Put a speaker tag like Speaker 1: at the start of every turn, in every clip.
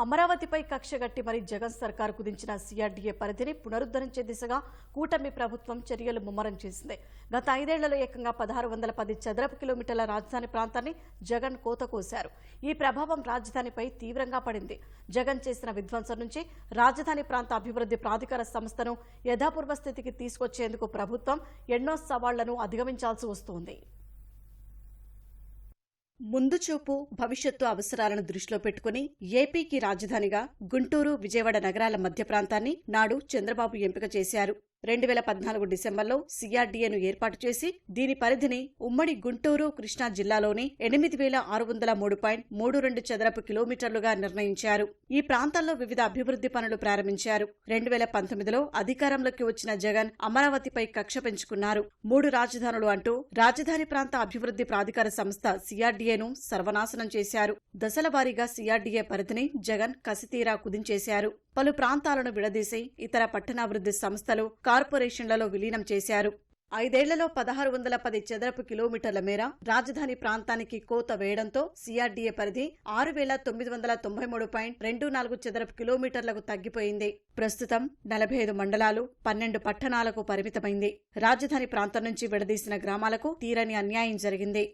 Speaker 1: అమరావతిపై కక్షగట్టి మరి జగన్ సర్కార్ కుదించిన సీఆర్డీఏ పరిధిని పునరుద్ధరించే దిశగా కూటమి ప్రభుత్వం చర్యలు ముమ్మరం చేసింది. గత ఐదేళ్ళలో ఏకంగా పదహారు వందల పది చదరపు కిలోమీటర్ల రాజధాని ప్రాంతాన్ని జగన్ కోత కోశారు. ఈ ప్రభావం రాజధానిపై తీవ్రంగా పడింది. జగన్ చేసిన విధ్వంసం నుంచి రాజధాని ప్రాంత అభివృద్ధి ప్రాధికార సంస్థను యథాపూర్వ స్థితికి తీసుకొచ్చేందుకు ప్రభుత్వం ఎన్నో సవాళ్ళను అధిగమించాల్సి వస్తోంది. ముందుచూపు భవిష్యత్తు అవసరాలను దృష్టిలో పెట్టుకుని ఏపీకి రాజధానిగా గుంటూరు విజయవాడ నగరాల మధ్య ప్రాంతాన్ని నాడు చంద్రబాబు ఎంపిక చేశారు. రెండు వేల పద్నాలుగు డిసెంబర్లో సిఆర్డీఏను ఏర్పాటు చేసి దీని పరిధిని ఉమ్మడి గుంటూరు కృష్ణా జిల్లాలోని ఎనిమిది వేల ఆరు వందల మూడు పాయింట్ మూడు రెండు చదరపు కిలోమీటర్లుగా నిర్ణయించారు. ఈ ప్రాంతాల్లో వివిధ అభివృద్ధి పనులు ప్రారంభించారు. రెండు వేల పంతొమ్మిదిలో అధికారంలోకి వచ్చిన జగన్ అమరావతిపై కక్ష పెంచుకున్నారు. మూడు రాజధానులు అంటూ రాజధాని ప్రాంత అభివృద్ధి ప్రాధికార సంస్థ సిఆర్డీఏను సర్వనాశనం చేశారు. దశల వారీగా సిఆర్డీఏ పరిధిని జగన్ కసితీరా కుదించేశారు. పలు ప్రాంతాలను విడదీసి ఇతర పట్టణాభివృద్ధి సంస్థలు కార్పొరేషన్లలో విలీనం చేశారు. ఐదేళ్ళలో పదహారు వందల పది చదరపు కిలోమీటర్ల మేర రాజధాని ప్రాంతానికి కోత వేయడంతో సీఆర్డీఏ పరిధి ఆరు వేల తొమ్మిది వందల తొంభై మూడు పాయింట్ రెండు నాలుగు చదరపు కిలోమీటర్లకు తగ్గిపోయింది. ప్రస్తుతం నలభై ఐదు మండలాలు పన్నెండు పట్టణాలకు పరిమితమైంది. రాజధాని ప్రాంతం నుంచి విడదీసిన గ్రామాలకు తీరని అన్యాయం జరిగింది.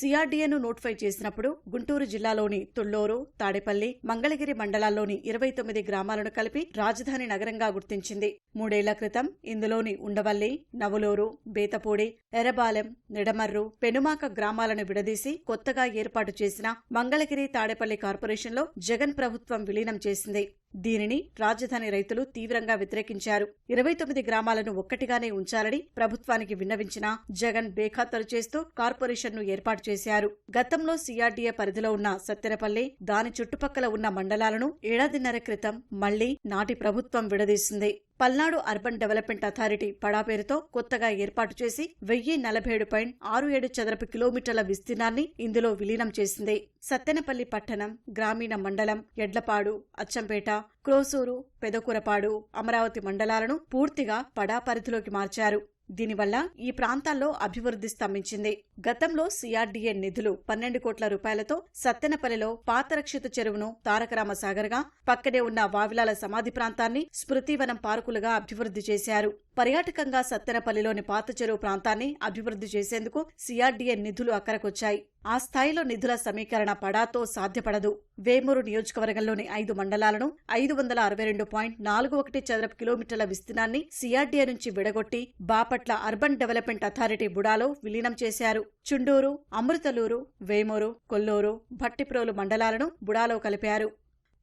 Speaker 1: సిఆర్డీఏను నోటిఫై చేసినప్పుడు గుంటూరు జిల్లాలోని తుళ్ళూరు తాడేపల్లి మంగళగిరి మండలాల్లోని ఇరవై తొమ్మిది గ్రామాలను కలిపి రాజధాని నగరంగా గుర్తించింది. మూడేళ్ళ క్రితం ఇందులోని ఉండవల్లి నవలూరు బేతపూడి ఎర్రబాలెం నిడమర్రు పెనుమాక గ్రామాలను విడదీసి కొత్తగా ఏర్పాటు చేసిన మంగళగిరి తాడేపల్లి కార్పొరేషన్లో జగన్ ప్రభుత్వం విలీనం చేసింది. దీనిని రాజధాని రైతులు తీవ్రంగా వ్యతిరేకించారు. ఇరవై తొమ్మిది గ్రామాలను ఒక్కటిగానే ఉంచాలని ప్రభుత్వానికి విన్నవించిన జగన్ బేఖాతరు చేస్తూ కార్పొరేషన్ను ఏర్పాటు చేశారు. గతంలో సీఆర్డీఏ పరిధిలో ఉన్న సత్తెనపల్లి దాని చుట్టుపక్కల ఉన్న మండలాలను ఏడాదిన్నర క్రితం మళ్ళీ నాటి ప్రభుత్వం విడదీసింది. పల్నాడు అర్బన్ డెవలప్మెంట్ అథారిటీ పడా పేరుతో కొత్తగా ఏర్పాటు చేసి వెయ్యి నలభై ఏడు పాయింట్ ఆరు ఏడు చదరపు కిలోమీటర్ల విస్తీర్ణాన్ని ఇందులో విలీనం చేసింది. సత్తెనపల్లి పట్టణం గ్రామీణ మండలం ఎడ్లపాడు అచ్చంపేట క్రోసూరు పెదకూరపాడు అమరావతి మండలాలను పూర్తిగా పడా పరిధిలోకి మార్చారు. దీనివల్ల ఈ ప్రాంతాల్లో అభివృద్ధి స్తంభించింది. గతంలో సిఆర్డీఏ నిధులు పన్నెండు కోట్ల రూపాయలతో సత్తెనపల్లిలో పాతరక్షిత చెరువును తారకరామ సాగర్గా పక్కనే ఉన్న వావిలాల సమాధి ప్రాంతాన్ని స్మృతివనం పార్కులుగా అభివృద్ధి చేశారు. పర్యాటకంగా సత్తెనపల్లిలోని పాత చెరువు ప్రాంతాన్ని అభివృద్ధి చేసేందుకు సిఆర్డీఏ నిధులు అక్కరకొచ్చాయి. ఆ స్థాయిలో నిధుల సమీకరణ పడాతో సాధ్యపడదు. వేమూరు నియోజకవర్గంలోని ఐదు మండలాలను ఐదు వందల అరవై రెండు పాయింట్ నాలుగు ఒకటి చదరపు కిలోమీటర్ల విస్తీర్ణాన్ని సిఆర్డీఏ నుంచి విడగొట్టి బాపట్ల అర్బన్ డెవలప్మెంట్ అథారిటీ బుడాలో విలీనం చేశారు. చుండూరు అమృతలూరు వేమూరు కొల్లూరు భట్టిప్రోలు మండలాలను బుడాలో కలిపారు.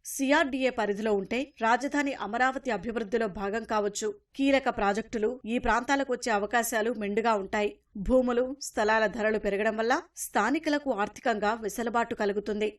Speaker 1: సిఆర్డీఏ పరిధిలో ఉంటే రాజధాని అమరావతి అభివృద్ధిలో భాగం కావచ్చు. కీలక ప్రాజెక్టులు ఈ ప్రాంతాలకు వచ్చే అవకాశాలు మెండుగా ఉంటాయి. భూములు స్థలాల ధరలు పెరగడం వల్ల స్థానికులకు ఆర్థికంగా వెసులుబాటు కలుగుతుంది.